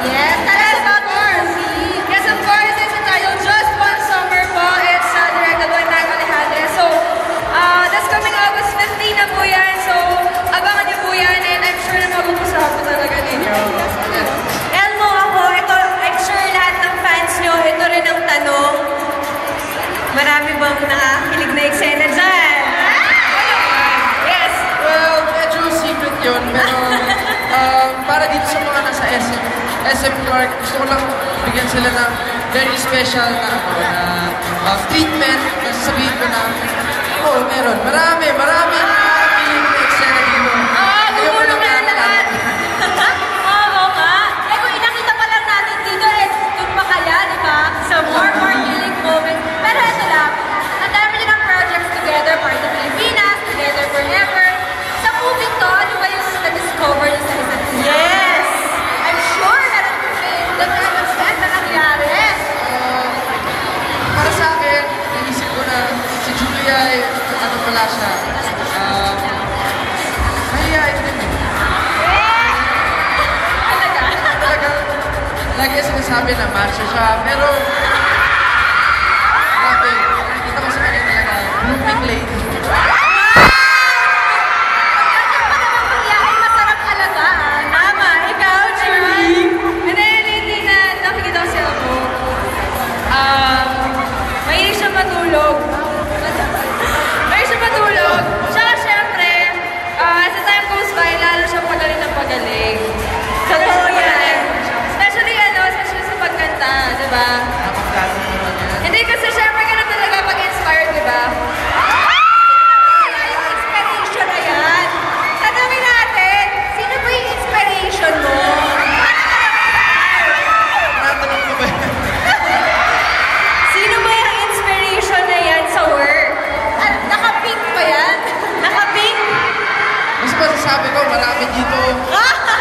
Yes, tara sa Yes, of course, it's entitled Just One Summer po. It's uh, directed by Mac So, uh, that's coming August 15 na po yan. So, abangan niyo po yan and I'm sure na mabubusahan po talaga ninyo. And mo sure lahat ng fans nyo, ito rin ang tanong. Marami bang nakakilig na eksena dyan? Ah! Yes! Well, medyo secret yun, pero... SM Clark, gusto ko lang bigyan sila ng very special na, ano, na uh, treatment. Kasi wala siya. Ah, um, mahihain din eh. Talaga? Talaga, lagi sinasabi na macho siya, pero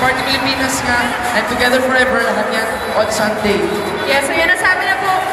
Party Pilipinas nga, and Together Forever, lahat yan on Sunday. Yes, yeah, so yan ang sabi na po